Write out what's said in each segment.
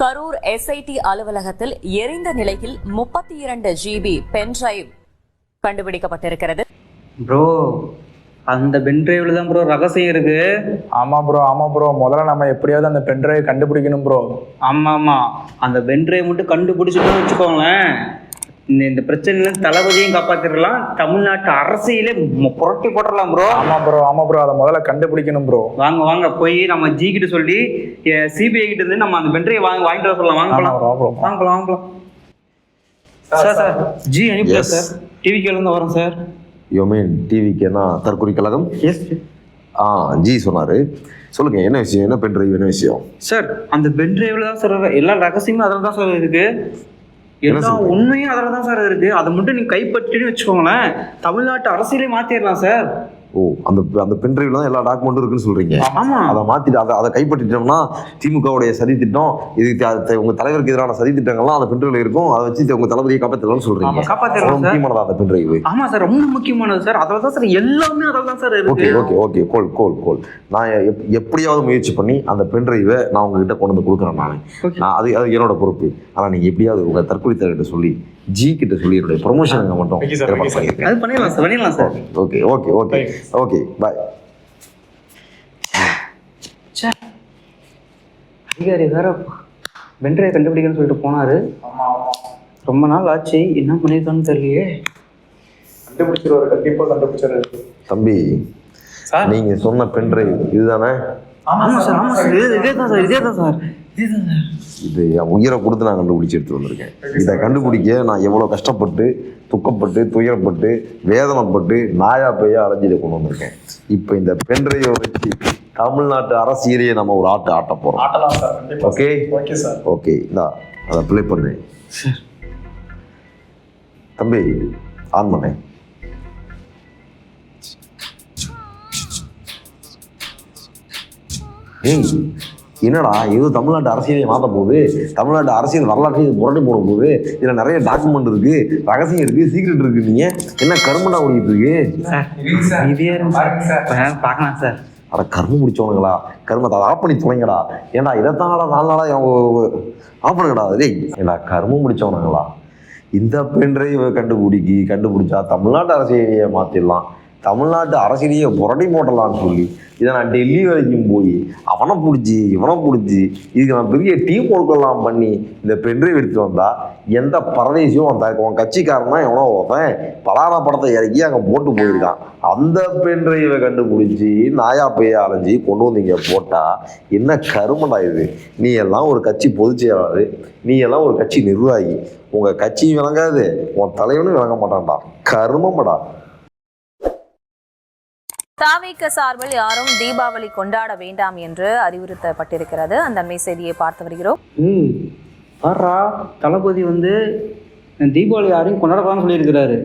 Karur SID அலுவலகத்தில் எரிந்த நிலையில் முப்பத்தி இரண்டு ஜிபி பென்டிரைவ் கண்டுபிடிக்கப்பட்டிருக்கிறது. ப்ரோ அந்த பென் டிரைவ்ல தான் ப்ரோ ரகசியம் இருக்கு. ஆமா ப்ரோ ஆமா ப்ரோ முதல்ல நம்ம எப்படியாவது அந்த பென்ட்ரைவ் கண்டுபிடிக்கணும் ப்ரோ ஆமா ஆமா. அந்த பென் டிரைவ் மட்டும் கண்டுபிடிச்சிட்டோம்னு வச்சுக்கோங்களேன். இந்த இந்த பிரச்சனையில தளபதியும் காப்பாத்திடலாம். தமிழ்நாட்டு அரசியலே புரட்டி போட்டுடலாம் ப்ரோ ஆமா ப்ரோ ஆமா ப்ரோ அதை முதல்ல கண்டுபிடிக்கணும் ப்ரோ வாங்க வாங்க. போய் நம்ம ஜி கிட்ட சொல்லி சிபிஐ கிட்ட இருந்து நம்ம அந்த பென் டிரைவ் வாங்கி வாங்கிட்டு வர சொல்லலாம். வாங்க போலாம். வாங்க போலாம் வாங்க போலாம் சார் சார் ஜி அனுப்பியா. சார். டிவிக்கு இருந்து வரோம் சார். யூ மீன் டிவிக்கு என்ன? தற்கொலை கழகம்? எஸ் ஆ ஜி சொன்னாரு. சொல்லுங்க என்ன விஷயம்? என்ன பென் டிரைவ் என்ன விஷயம்? சார் அந்த பென் டிரைவ்ல தான் சார் எல்லா ரகசியமும் அதில் தான் சார் இருக்கு. எல்லா? உண்மையும் அதில் தான் சார் இருக்கு அதை மட்டும் நீங்க கைப்பற்றின்னு வச்சுக்கோங்களேன் தமிழ்நாட்டு அரசியலே மாத்திடலாம் சார் ஓ அந்த அந்த பென் டிரைவ்ல தான் எல்லா டாக்குமெண்ட்டும் இருக்குன்னு சொல்றீங்க. ஆமா. அதை மாத்திட்டு அதை அதை கைப்பற்றிட்டோம்னா திமுகவுடைய சதி திட்டம் இது உங்க தலைவருக்கு எதிரான சதி திட்டங்கள்லாம் அந்த பென் டிரைவ்ல இருக்கும். அதை வச்சு உங்க தளபதியை காப்பாற்றலாம்னு சொல்றீங்க. முக்கியமானதா அந்த பென் டிரைவ் ஆமா சார் ரொம்ப முக்கியமானது சார். அதில் தான் சார் எல்லாமே அதில் தான் sir okay okay okay. Goal goal goal. நான் எப்- எப்படியாவது முயற்சி பண்ணி அந்த பென் டிரைவை நான் உங்ககிட்ட கொண்டு வந்து கொடுக்குறேன் நான். அது அது என்னோட பொறுப்பு. ஆனால் நீங்கள் எப்படியாவது உங்கள் தற்கொலைத்தர்கிட்ட சொல்லி ஜி கிட்ட சொல்லி என்னுடைய ப்ரொமோஷனுங்க மட்டும். அது பண்ணிடலாம் சார் பண்ணிடலாம் sir okay okay okay okay bye. அதிகாரி வேற பென்ட்ரைவை கண்டுபிடிக்கணும்னு சொல்லிட்டு போனாரு. ஆமா ஆமா ரொம்ப நாள் ஆச்சு. என்ன பண்ணியிருக்கான்னு தெரியலையே. கண்டுபிடிச்சிருவாரு. கண்டிப்பா கண்டுபிடிச்சிருவாரு. தம்பி சார். நீங்க சொன்ன பென் டிரைவ் இதுதானே? ஆமா சார். ஆமா சார். இதே தான் சார். இதே தான் சார். இதே என் உயிரை கொடுத்து நான் கண்டுபிடிச்சி எடுத்து வந்திருக்கேன். இதை கண்டுபிடிக்க நான் எவ்வளோ கஷ்டப்பட்டு துக்கப்பட்டு துயரப்பட்டு வேதனைப்பட்டு நாயா பேயா அலைஞ்சி இதை கொண்டு வந்திருக்கேன். இப்போ இந்த டிரைவை வச்சு தமிழ்நாட்டு அரசியலையே நம்ம ஒரு ஆட்டு ஆட்ட போகிறோம் ஓகே? Okay sir. ஓகே இந்தா அதை ப்ளே பண்ணு. தம்பி ஆன் பண்ணேன் ஏய் என்னடா ஏதோ தமிழ்நாட்டு அரசியலை மாற்ற போகுது? தமிழ்நாட்டு அரசியல் வரலாற்றை இது புரட்டி போட போகுது. இதில் நிறைய டாக்குமெண்ட் இருக்கு ரகசியம் இருக்கு சீக்ரெட் இருக்கு நீங்க. என்ன கருமண்டா ஓடிட்டு இருக்கு? இதே பார்க்கலாம் சார். அட கர்மம் முடிச்சவனுங்களா? கர்மத்தை அதை ஆஃப் பண்ணி தொலைங்கடா. ஏன்டா இதைத்தானடா நாலு நாளா ஆஃப் பண்ணுங்கடா டேய் ஏண்டா கர்மம் முடிச்சவனுங்களா? இந்த பென்ட்ரைவை கண்டுபிடிக்கி கண்டுபிடிச்சா தமிழ்நாட்டு அரசியலையே மாற்றிடலாம் தமிழ்நாட்டு அரசியலையே புரட்டி போட்டலாம்னு சொல்லி இதை நான் டெல்லி வரைக்கும் போய் அவனை பிடிச்சி இவனை பிடிச்சி இதுக்கு நான் பெரிய டீம் ஒர்க்கெல்லாம் பண்ணி இந்த பென்ட்ரைவ் எடுத்து வந்தால் எந்த பரதேசியும் அவன் உன் கட்சிக்காரனா எவனோ ஒருத்தன் பலான படத்தை இறக்கி அங்கே போட்டு போயிருக்கான். அந்த பென்ட்ரைவை கண்டுபிடிச்சி நாயா பேயா அலைஞ்சி கொண்டு வந்து இங்கே போட்டால் என்ன கருமடா இது? நீ எல்லாம் ஒரு கட்சி பொதுச் செயலாளர் நீ எல்லாம் ஒரு கட்சி நிர்வாகி உங்கள் கட்சியும் விளங்காது உன் தலைவனும் விளங்க மாட்டான்டா. கருமமடா தாவேக்க சார்பில் யாரும் தீபாவளி கொண்டாட வேண்டாம் என்று அறிவுறுத்தப்பட்டிருக்கிறது. அந்த அண்மை செய்தியை பார்த்து வருகிறோம். ம் பாரா தளபதி வந்து தீபாவளி யாரையும் கொண்டாடக்கூடாதுன்னு சொல்லியிருக்கிறாரு.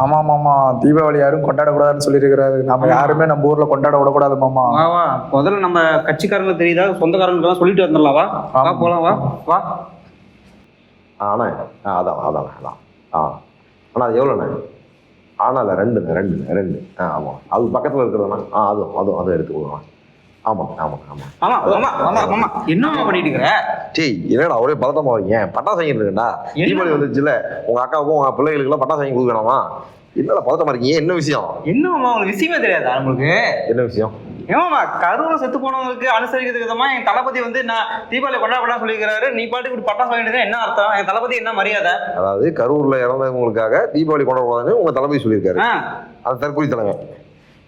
ஆமா மாமா தீபாவளி யாரும் கொண்டாடக்கூடாதுன்னு சொல்லியிருக்கிறாரு. நம்ம யாருமே நம்ம ஊர்ல கொண்டாட விடக்கூடாது மாமா. வா வா முதல்ல நம்ம கட்சிக்காரங்க தெரியுதா? சொந்தக்காரங்களுக்கெல்லாம் சொல்லிட்டு வந்துடலாம். வா வா. போலாம் வா வா. ஆண்ணே ஆ அதான் அதான் அதான். ஆ அண்ணா அது எவ்வளோண்ணே ஆனால ரெண்டுண்ணே ரெண்டுண்ணே ரெண்டு. ஆ ஆமாம் அது பக்கத்தில் இருக்கிறதுண்ணா ஆ அதுவும் அதுவும் அதுவும் எடுத்துக்கோங்க ஆமாம் ஆமாம் ஆமாம் ஆமா. ஆமா ஆமா ஆமா என்ன பண்ணிட்டு இருக்கிற டேய் என்னடா ஒரே பதட்டமா வரீங்க பட்டாசு வாங்கிட்டு இருக்கேன்டா. என்ன? தீபாவளி வந்துச்சுல உங்க அக்காவுக்கும் உங்க பிள்ளைகளுக்குலாம் பட்டாசு வாங்கி கொடுக்கணுமா? என்னடா பதட்டமா இருக்கீங்க? என்ன விஷயம்? என்னம்மா உங்களுக்கு விஷயமே தெரியாதா உங்களுக்கு? என்ன விஷயம்? ஏமாமா கரூர் செத்து போனவங்களுக்கு அனுசரிக்கிறது விதமா என் தளபதி வந்து நான் தீபாவளி கொண்டாட சொல்லியிருக்கிறாரு. நீ பாட்டுக்கு இப்படி பட்டாசு வாங்கிட்டு இருந்தா என்ன அர்த்தம்? என் தளபதி என்ன மரியாதை? அதாவது கரூர்ல இறந்தவங்களுக்காக தீபாவளி கொண்டாடக்கூடாதுன்னு உங்க தளபதி சொல்லியிருக்காரு. அது தற்கொலை தலைவன்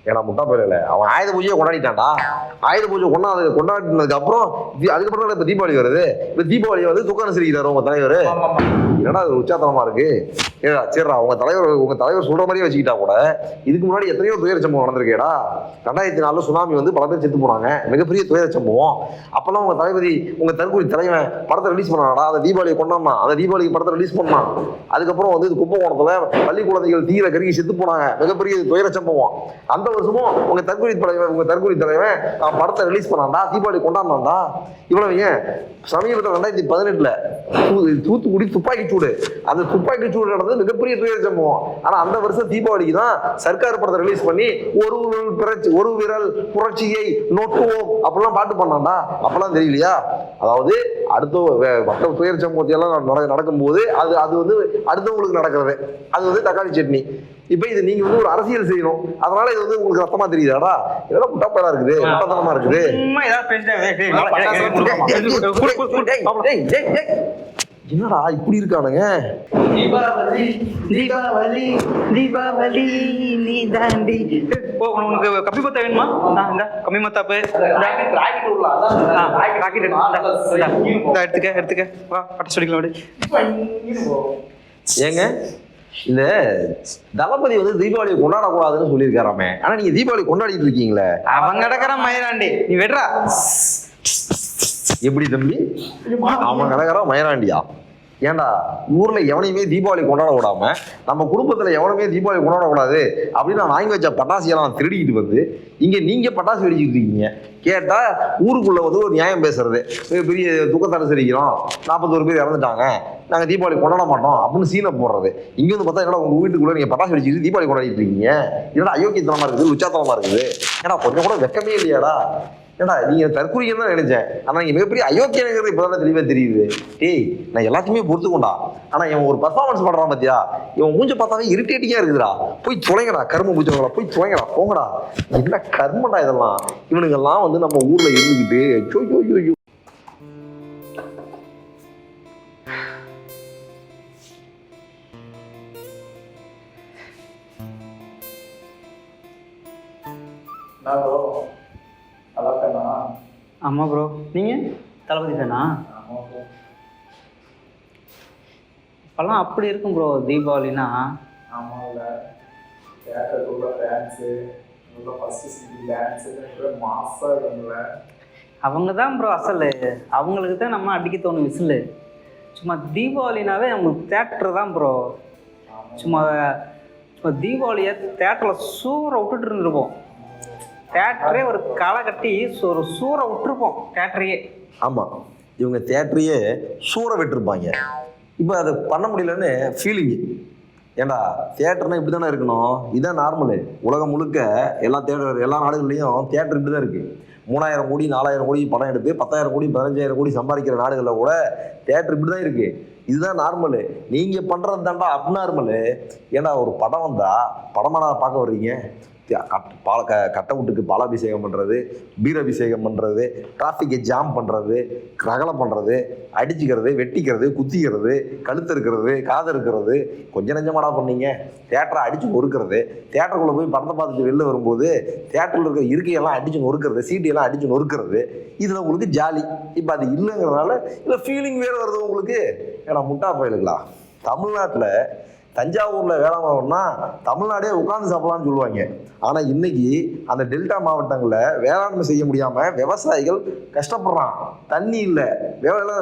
ஏன்னா முட்டா போயில அவன் ஆயுத பூஜையை கொண்டாடிட்டான்டா. ஆயுத பூஜை கொண்டாடு கொண்டாடினதுக்கு அப்புறம் அதுக்கப்புறம் இப்ப தீபாவளி வருது. இப்ப தீபாவளி வந்து துக்கம் அனுசரிக்கிறாரு உங்க தலைவர். என்னடா இது உச்சாத்தனமா இருக்கு? ஏடா சரிடா உங்க தலைவர் உங்க தலைவர் சொல்ற மாதிரியே வச்சுக்கிட்டா கூட இதுக்கு முன்னாடி எத்தனையோ துயர சம்பவம் நடந்திருக்கேடா. ரெண்டாயிரத்தி நாலுல சுனாமி வந்து பல பேர் செத்து போனாங்க. மிகப்பெரிய துயர சம்பவம். அப்பெல்லாம் உங்க தளபதி உங்க தற்கொலை தலைவன் படத்தை ரிலீஸ் பண்ணாடா அந்த தீபாவளியை கொண்டாடினான் அந்த தீபாவளிக்கு படத்தை ரிலீஸ் பண்ணான் அதுக்கப்புறம் வந்து இது கும்பகோணத்துல பள்ளி குழந்தைகள் தீர கருகி செத்து போனாங்க. மிகப்பெரிய துயர சம்பவம். அந்த வருஷமும் உங்க தற்கொலை தலைவன் உங்க தற்கொலை தலைவன் நான் படத்தை ரிலீஸ் பண்ணான்டா தீபாவளி கொண்டாடினான்டா. இவ்வளவு ஏன்? சமீபத்தில் ரெண்டாயிரத்தி பதினெட்டுல தூத்துக்குடி துப்பாக்கி சூடு. அந்த துப்பாக்கி சூடு நடந்தது மிகப்பெரிய துயர் சம்பவம். ஆனா அந்த வருஷம் தீபாவளிக்கு தான் சர்க்கார் படத்தை ரிலீஸ் பண்ணி ஒரு விரல் புரட்சி ஒரு விரல் புரட்சியை நோட்டுவோம் அப்படிலாம் பாட்டு பண்ணாண்டா அப்பெல்லாம் தெரியலையா? அதாவது அடுத்த மற்ற துயர சம்பவத்தை எல்லாம் நட- நடக்கும்போது அது அது வந்து அடுத்தவங்களுக்கு நடக்கிறது அது வந்து தக்காளி சட்னி இப்போ இது நீங்க வந்து ஒரு அரசியல் செய்யணும் அதனால இது வந்து உங்களுக்கு ரத்தமா தெரியுதாடா இதெல்லாம் முட்டாப்பலா இருக்குது முட்டத்தனமா இருக்குது என்னடா இப்படி இருக்கானுங்க? தீபாவளி தீபாவளி தீபாவளி நீ தாண்டி. ஓ உனக்கு கப்பி மத்தா வேணுமா? இந்தா கம்மி மத்தாப்பு ராக்கெட் இந்த எடுத்துக்க எடுத்துக்க வா பட்டாசு வெடிக்கலாம் விடு ஏங்க இந்த தளபதி வந்து தீபாவளி கொண்டாடக்கூடாதுன்னு சொல்லியிருக்காராமே. ஆனா நீங்க தீபாவளி கொண்டாடிட்டு இருக்கீங்களே. அவன் கிடக்குறான் மயிராண்டி. நீ வெட்றா. எப்படி தம்பி? அவன் கிடக்குறான் மயராண்டியா? ஏன்டா ஊர்ல எவனையுமே தீபாவளி கொண்டாட விடாம நம்ம குடும்பத்துல எவனுமே தீபாவளி கொண்டாட கூடாது அப்படின்னு நான் வாங்கி வச்ச பட்டாசியெல்லாம் திருடிக்கிட்டு வந்து இங்க நீங்க பட்டாசு வெடிச்சிட்டு இருக்கீங்க. கேட்டா ஊருக்குள்ள வந்து ஒரு நியாயம் பேசுறது. பெரிய- துக்கத்தை அனுசரிக்கிறோம் நாற்பத்தோரு பேர் இறந்துட்டாங்க. நாங்க தீபாவளி கொண்டாட மாட்டோம் அப்படின்னு சீனை போடுறது. இங்க வந்து பார்த்தா என்னடா உங்க வீட்டுக்குள்ள நீங்க பட்டாசு வெடிச்சிட்டு தீபாவளி கொண்டாடிட்டு இருக்கீங்க? என்னடா அயோக்கியத்தனமா இருக்குது லுச்சாத்தனமா இருக்குது? ஏன்னா கொஞ்சம் கூட வெக்கமே இல்லையாடா? ஏடா நீங்க தற்கொலைன்னு தான் நினைச்சேன். ஆனா நீங்க மிகப்பெரிய அயோக்கியனுங்கிறது இப்பதான் தெளிவா தெரியுது. டேய் நான் எல்லாத்தையுமே பொறுத்துக்கொண்டா. ஆனா இவன் ஒரு பர்ஃபார்மன்ஸ் பண்றான் பாத்தியா? இவன் மூஞ்ச பார்த்தாவே இரிட்டேட்டிங்கா இருக்குதுடா. போய் துளைங்கடா கரும்பு பூச்சவங்களா போய் துளைங்கடா போங்கடா. என்ன கர்மடா இதெல்லாம்? இவனுங்கெல்லாம் வந்து நம்ம ஊர்ல இருந்துக்கிட்டு ஐயோ ஐயோ ஐயோ நான் ப்ரோ நல்லா இருக்கேண்ணா ஆமா ப்ரோ நீங்க? தளபதி தானா? ஆமாம் ப்ரோ இப்பெல்லாம் அப்படி இருக்கும் ப்ரோ தீபாவளினா. ஆமாம் இல்லை. தேட்டருக்கு உள்ள ஃபேன்ஸு உள்ள ஃபஸ்ட்டு சிட்டி டான்ஸு மாசாக இருக்குங்கள அவங்க தான் ப்ரோ அசல். அவங்களுக்கு தான் நம்ம அடிக்க தோணும் விசில். சும்மா தீபாவளினாவே அவங்களுக்கு தேட்டர் தான் ப்ரோ சும்மா சும்மா தீபாவளியை தேட்டரில் சூறை விட்டுட்டு இருந்திருப்போம். தேட்டரே ஒரு களை கட்டி ஒரு சூறை விட்டுருப்போம் தேட்டரையே ஆமாம் இவங்க தேட்டரையே சூற விட்டுருப்பாங்க. இப்போ அதை பண்ண முடியலன்னு ஃபீலிங்கு ஏண்டா தேட்டர்னா இப்படி தானே இருக்கணும்? இதான் நார்மலு உலகம் முழுக்க எல்லா தேட்டர் எல்லா நாடுகள்லையும் தேட்டர் இப்படி தான் இருக்குது மூணாயிரம் கோடி நாலாயிரம் கோடி படம் எடுத்து பத்தாயிரம் கோடி பதினஞ்சாயிரம் கோடி சம்பாதிக்கிற நாடுகளில் கூட தேட்டர் இப்படி தான் இருக்குது இதுதான் நார்மலு நீங்கள் பண்ணுறது தாண்டா அப் நார்மலு ஏன்னா ஒரு படம் வந்தால் படமாக நான் பார்க்க வர்றீங்க? பால க கட்டவுட்டுக்கு பாலாபிஷேகம் பண்ணுறது பீரபிஷேகம் பண்ணுறது டிராஃபிக்கை ஜாம் பண்ணுறது ரகலம் பண்ணுறது அடிச்சுக்கிறது வெட்டிக்கிறது குத்திக்கிறது கழுத்து இருக்கிறது காது இருக்கிறது கொஞ்சம் நெஞ்சமாடா பண்ணீங்க. தேட்டரை அடிச்சு நொறுக்கிறது. தேட்டருக்குள்ளே போய் படத்தை பார்த்துட்டு வெளில வரும்போது தேட்டரில் இருக்கிற இருக்கையெல்லாம் அடித்து நொறுக்கிறது சீட்டையெல்லாம் அடித்து நொறுக்கிறது. இதில் உங்களுக்கு ஜாலி இப்போ அது இல்லைங்கிறதுனால இல்லை ஃபீலிங் வேறு வருது உங்களுக்கு. ஏன்னா முட்டா பயலுங்களா தமிழ்நாட்டில் தஞ்சாவூரில் வேளாண்மைனா தமிழ்நாடே உட்காந்து சாப்பிடலாம்னு சொல்லுவாங்க. ஆனால் இன்னைக்கு அந்த டெல்டா மாவட்டங்களில் வேளாண்மை செய்ய முடியாமல் விவசாயிகள் கஷ்டப்படுறான். தண்ணி இல்லை.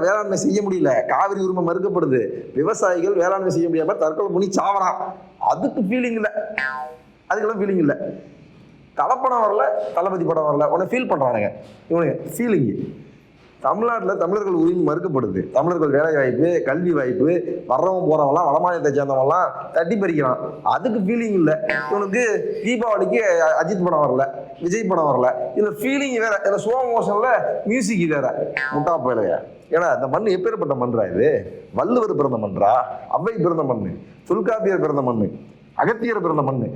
வேளாண்மை செய்ய முடியல. காவிரி உரிமை மறுக்கப்படுது. விவசாயிகள் வேளாண்மை செய்ய முடியாமல் தற்கொலை பண்ணி சாவறான். அதுக்கு ஃபீலிங் இல்லை. அதுக்கெல்லாம் ஃபீலிங் இல்லை. தலைப்படம் வரல தளபதி படம் வரல. உடனே ஃபீல் பண்ணுறானுங்க இவனுங்க ஃபீலிங்கு தமிழ்நாட்டில் தமிழர்கள் உரிமை மறுக்கப்படுது. தமிழர்கள் வேலை வாய்ப்பு கல்வி வாய்ப்பு வர்றவன் போறவங்களாம் வடமாநிலத்தை சேர்ந்தவன்லாம் தட்டி பறிக்கிறான். அதுக்கு ஃபீலிங் இல்லை. இவனுக்கு தீபாவளிக்கு அஜித் படம் வரல விஜய் படம் வரல. இதில் ஃபீலிங் வேற. இதில் ஸ்லோ மோஷனில் மியூசிக் வேற. முட்டா போயிலையா? ஏன்னா இந்த மண் எப்பேற்பட்ட மண்றா இது? வள்ளுவர் பிறந்த மன்றா அவ்வை பிறந்த மண்ணு? தொல்காப்பியர் பிறந்த மண் அகத்தியர் பிறந்த மண்ணு?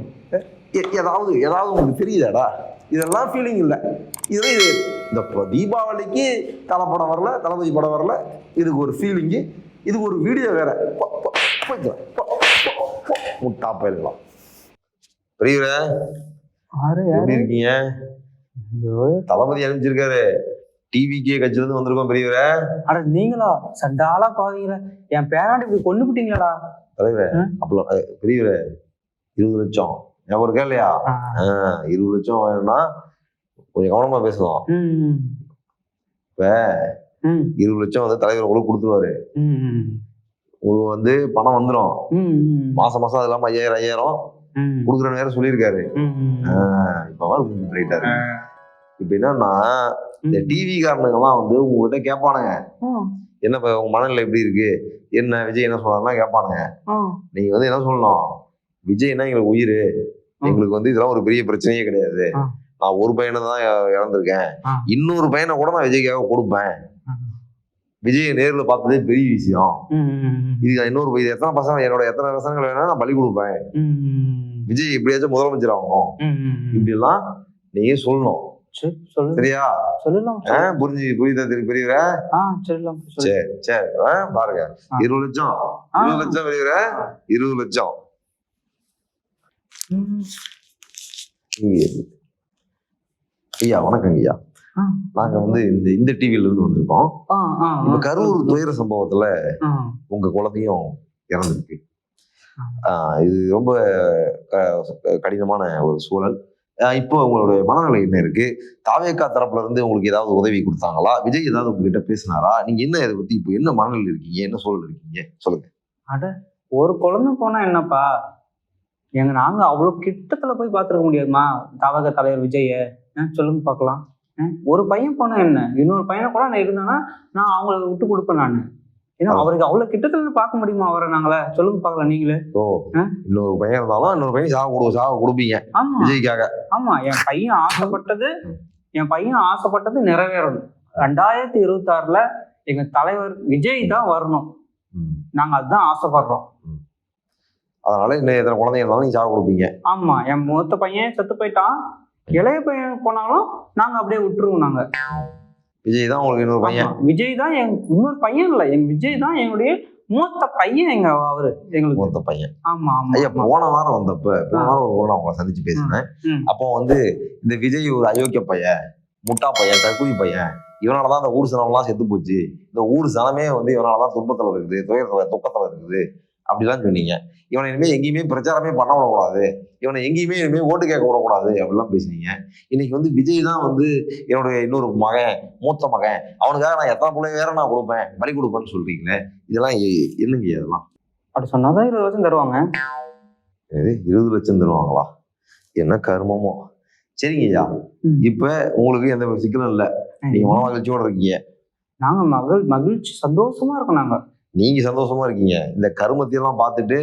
எ- ஏதாவது ஏதாவது உங்களுக்கு தெரியுதாடா? இதெல்லாம் ஃபீலிங் இல்லை. இது இது. இந்த தீபாவளிக்கு தலை படம் வரல தளபதி படம் வரல. இதுக்கு ஒரு ஃபீலிங்கு இதுக்கு ஒரு வீடியோ வேற. முட்டா போயிடலாம் பெரியவரே எப்படி இருக்கீங்க? தளபதி அனுப்பிச்சிருக்காரு. டிவிக்கே கட்சியில இருந்து வந்திருக்கோம் பெரியவரே அட நீங்களா? சண்டாலா பாவீங்களா என் பேராண்டி இப்படி கொண்டு விட்டீங்களாடா தலைவரே அஹ், பெரியவரே இருபது லட்சம். ஞாபகம் இருக்கா இல்லையா? ஆ, இருபது லட்சம் வேணும்னா கொஞ்சம் கவனமா பேசலாம். ம் இப்ப இருபது லட்சம் வந்து தலைவர் உங்களுக்கு கொடுத்துருவாரு. ம் உங்களுக்கு வந்து பணம் வந்துடும் ம் மாசம் மாசம் அது இல்லாம ஐயாயிரம் ஐயாயிரம் ம். கொடுக்குற நேரம் சொல்லியிருக்காரு. இப்ப ரைட்டா இப்ப என்னன்னா இந்த டிவி காரனுங்கெல்லாம் வந்து உங்ககிட்ட கேட்பானுங்க. என்ன இப்போ உங்க மனநிலை எப்படி இருக்கு? என்ன விஜய் என்ன சொன்னாருன்னா கேட்பானுங்க. நீங்க வந்து என்ன சொல்லணும்? விஜய்னா எங்களுக்கு உயிர். எங்களுக்கு வந்து இதெல்லாம் ஒரு பெரிய பிரச்சனையே கிடையாது. நான் ஒரு பையனை தான் இறந்திருக்கேன். இன்னொரு பையனை கூட நான் விஜய்க்காக கொடுப்பேன். விஜயை நேர்ல பார்த்ததே பெரிய விஷயம். இது இன்னொரு எத்தனை பசங்க என்னோட எத்தனை பசங்களை வேணா நான் பலி கொடுப்பேன். விஜய் எப்படியாச்சும் முதலமைச்சர் ஆகணும். இப்படி எல்லாம் நீங்க சொல்லணும். சரி, சொல்லு. சரியா? சொல்லலாம். புரிஞ்சு புரியுதா தெரியும் பெரியவர சொல்லலாம் சொல்லு. சரி சரி பாருங்க. இருபது லட்சம். இருபது லட்சம் பெரியவர இருபது லட்சம். ஐயா வணக்கம் ஐயா. நாங்க வந்து இந்த இந்த டிவில இருந்து வந்திருக்கோம். இப்ப. கரூர் துயர சம்பவத்துல. உங்க குழந்தையும் இறந்துருக்கு. இது ரொம்ப கடினமான ஒரு சூழல். ஆஹ் இப்போ உங்களுடைய மனநிலை என்ன இருக்கு? தாவேக்கா தரப்புல இருந்து உங்களுக்கு ஏதாவது உதவி கொடுத்தாங்களா? விஜய் ஏதாவது உங்ககிட்ட பேசினாரா? நீங்க என்ன இதை பத்தி இப்போ என்ன மனநிலை இருக்கீங்க? என்ன சூழல் இருக்கீங்க? சொல்லுங்க. ஒரு குழந்தை போனா என்னப்பா? எங்க நாங்க அவ்வளவு கிட்டத்துல போய் பார்த்துருக்க முடியாதுமா. தவக தலைவர் விஜய சொல்லுங்க பார்க்கலாம். ஒரு பையன் போனா என்ன? இன்னொரு பையனை கூட நான் இருந்தானா நான் அவங்கள விட்டு கொடுப்பேன் நான். ஏன்னா. அவருக்கு அவ்வளவு கிட்டத்துல இருந்து பார்க்க முடியுமா அவரை நாங்களே? சொல்லுங்க பார்க்கலாம் நீங்களே. ஓ? இன்னொரு பையன் இருந்தாலும் இன்னொரு பையன் சாக கொடு சாக கொடுப்பீங்க ஆமா. விஜய்க்காக. ஆமா என் பையன் ஆசைப்பட்டது என் பையன் ஆசைப்பட்டது நிறைவேறணும். ரெண்டாயிரத்தி இருபத்தி ஆறுல எங்க தலைவர் விஜய் தான் வரணும். நாங்க அதுதான் ஆசைப்படுறோம். அதனால இன்னும் எத்தனை குழந்தைங்க இருந்தாலும் நீங்க சாக கொடுப்பீங்க. ஆமா என் மூத்த பையன் செத்து போயிட்டான். இளைய பையன் போனாலும் நாங்க அப்படியே விட்டுருவோம் நாங்க. விஜய் தான் உங்களுக்கு இன்னொரு பையன். விஜய் தான் எங்க இன்னொரு பையன் இல்ல. எங்க விஜய் தான் எங்களுடைய மூத்த பையன் எங்க அவரு எங்களுக்கு. மூத்த பையன். ஆமா ஆமா ஐயா. போன வாரம் வந்தப்ப போன வாரம் ஒரு நான் உங்களை சந்திச்சு பேசினேன். அப்போ வந்து இந்த விஜய் ஒரு அயோக்கிய பையன் முட்டா பையன் தற்கொலை பையன். இவனாலதான் அந்த ஊர் சனம்லாம் செத்து போச்சு. இந்த ஊர் சனமே வந்து இவனாலதான் துன்பத்துல இருக்குது துயரத்துல துக்கத்துல இருக்குது. அப்படிலாம் சொன்னீங்க. இவனை இனிமே எங்கேயுமே பிரச்சாரமே பண்ண விடக்கூடாது. இவனை எங்கேயுமே இனிமே ஓட்டு கேட்க விடக்கூடாது அப்படிலாம் பேசுனீங்க. இன்னைக்கு வந்து விஜய் தான் வந்து என்னுடைய இன்னொரு மகன் மூத்த மகன். அவனுக்காக நான் எத்தனை பிள்ளை வேற நான் கொடுப்பேன் பலி கொடுப்பேன்னு சொல்றீங்களே? இதெல்லாம் என்னங்க இதெல்லாம் அப்படி சொன்னாதான் இருபது வருஷம் தருவாங்க. இது இருபது லட்சம் தருவாங்களா? என்ன கருமமோ. சரிங்க ஐயா. இப்ப உங்களுக்கு எந்த சிக்கலும் இல்ல. நீங்க மன மகிழ்ச்சியோட இருக்கீங்க. நாங்க மகிழ் மகிழ்ச்சி சந்தோஷமா இருக்கோம் நாங்க. நீங்க சந்தோஷமா இருக்கீங்க. இந்த கருமத்தையெல்லாம் பார்த்துட்டு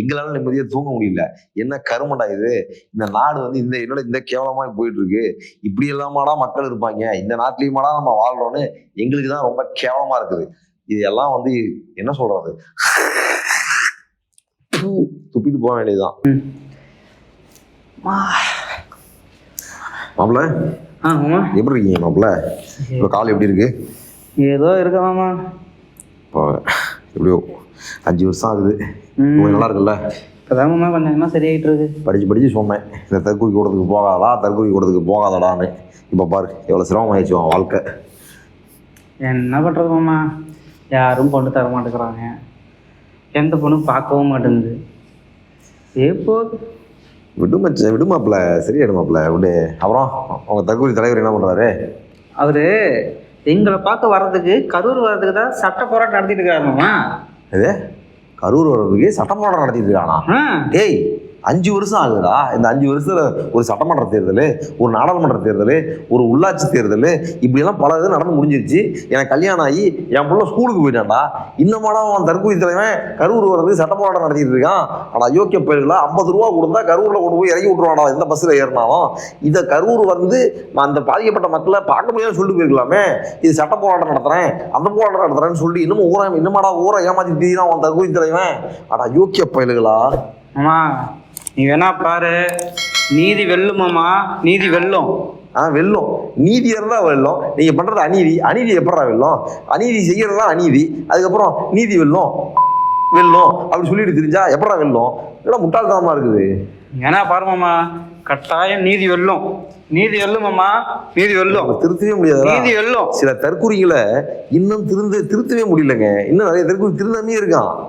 எங்களால நிம்மதியா தூங்க முடியல. என்ன கருமடா இது? இந்த நாடு வந்து இந்த என்னோட இந்த கேவலமா போயிட்டு இருக்கு இப்படி எல்லாமாடா மக்கள் இருப்பாங்க. இந்த நாட்டிலயுமாடா நம்ம வாழ்றோம்னு எங்களுக்கு தான் ரொம்ப கேவலமா இருக்குது. இது எல்லாம் வந்து என்ன சொல்றது? துப்பிட்டு போக வேண்டியதுதான். மாப்பிள்ள? எப்படி இருக்கீங்க மாப்பிள்ள? இப்ப கால் எப்படி இருக்கு? ஏதோ இருக்க மாமா இப்போ எப்படியோ அஞ்சு வருஷம் ஆகுது. உங்களுக்கு நல்லா இருக்குல்ல? இப்பதான் கொஞ்சம் கொஞ்சமா சரியாயிட்டு இருக்கு படிச்சு படிச்சு சொன்னேன் இந்த தற்கொலை கூடத்துக்கு போகாதா தற்கொலை கூடத்துக்கு போகாதடான்னு இப்போ பாரு எவ்வளோ சிரமமாயிடுச்சு உன் வாழ்க்கை. என்ன பண்றது மாமா? யாரும் பொண்ணு தர மாட்டேங்கிறாங்க. எந்த பொண்ணும் பார்க்கவும் மாட்டேங்குது. ஏ போகுது விடு மச்ச விடுமாப்ல சரியாயிடுமாப்ல விடு. அப்புறம் உங்க தற்கொலை தலைவர் என்ன பண்றாரு? அவரு எங்களை பார்க்க வர்றதுக்கு கரூர் வர்றதுக்கு தான் சட்ட போராட்டம் நடத்திட்டு இருக்காரு மாமா இது கரூர் வர்றதுக்கு சட்ட போராட்டம் நடத்திட்டு இருக்கானா? டேய் அஞ்சு வருஷம் ஆகுதுடா. இந்த அஞ்சு வருஷத்துல ஒரு சட்டமன்ற தேர்தல் ஒரு நாடாளுமன்ற தேர்தல் ஒரு உள்ளாட்சி தேர்தல் இப்படியெல்லாம் பல இது நடந்து முடிஞ்சிருச்சு. எனக்கு கல்யாணம் ஆகி என் பிள்ளை ஸ்கூலுக்கு போயிட்டான்டா. இன்னமாடா அவன் தற்கொலை தலைவன் கரூர் வரது சட்ட போராட்டம் நடத்திட்டு இருக்கான். ஆனால் அயோக்கிய பயிர்களா ஐம்பது ரூபா கொடுத்தா கரூரில் கொண்டு போய் இறக்கி விட்டுருவாடா எந்த பஸ்ஸில் ஏறினாலும். இதை கரூர் வந்து அந்த பாதிக்கப்பட்ட மக்களை பார்க்க முடியாதுன்னு சொல்லிட்டு போயிருக்கலாமே. இது சட்ட போராட்டம் நடத்துறேன் அந்த போராட்டம் நடத்துறேன்னு சொல்லி இன்னமும் ஊரை இன்னமாடா ஊரை ஏமாத்தி தீரான் அவன் தற்கொலை தலைவன். அடா அயோக்கிய பயல்களா? ஆமாம் நீ வேணா பாரு. நீதி வெல்லும் மாமா நீதி வெல்லும். ஆ வெல்லும். நீதி இருந்தா வெல்லும். நீங்க பண்றது அநீதி. அநீதி எப்படா வெல்லும்? அநீதி செய்யறதா அநீதி. அதுக்கப்புறம் நீதி வெல்லும். வெல்லும். அப்படி சொல்லிட்டு தெரிஞ்சா எப்படா வெல்லும்? இதெல்லாம் முட்டாள்தனமா இருக்குது? நீ வேணா பாரு மாமா கட்டாயம் நீதி வெல்லும். நீதி வெல்லும் மாமா நீதி வெல்லும். திருத்தவே முடியாதா. நீதி வெல்லும். சில தற்கொலைகளை இன்னும் திருந்த திருத்தவே முடியலங்க. இன்னும் நிறைய தற்கொலை திருந்தாமே இருக்கான்.